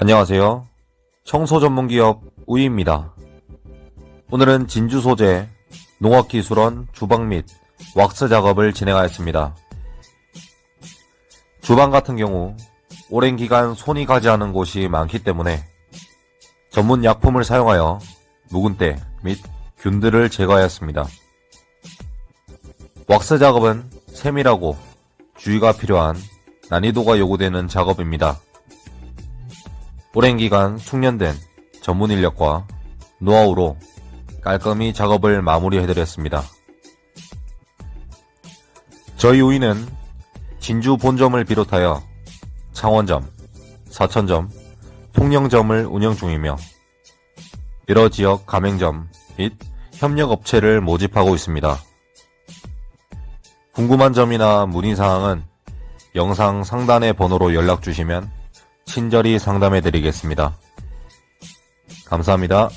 안녕하세요. 청소 전문 기업 우이입니다. 오늘은 진주 소재 농업기술원 주방 및 왁스 작업을 진행하였습니다. 주방 같은 경우 오랜 기간 손이 가지 않은 곳이 많기 때문에 전문 약품을 사용하여 묵은 때 및 균들을 제거하였습니다. 왁스 작업은 세밀하고 주의가 필요한 난이도가 요구되는 작업입니다. 오랜 기간 숙련된 전문 인력과 노하우로 깔끔히 작업을 마무리해드렸습니다. 저희 우이는 진주 본점을 비롯하여 창원점, 사천점, 통영점을 운영 중이며 여러 지역 가맹점 및 협력업체를 모집하고 있습니다. 궁금한 점이나 문의사항은 영상 상단의 번호로 연락 주시면 친절히 상담해 드리겠습니다. 감사합니다.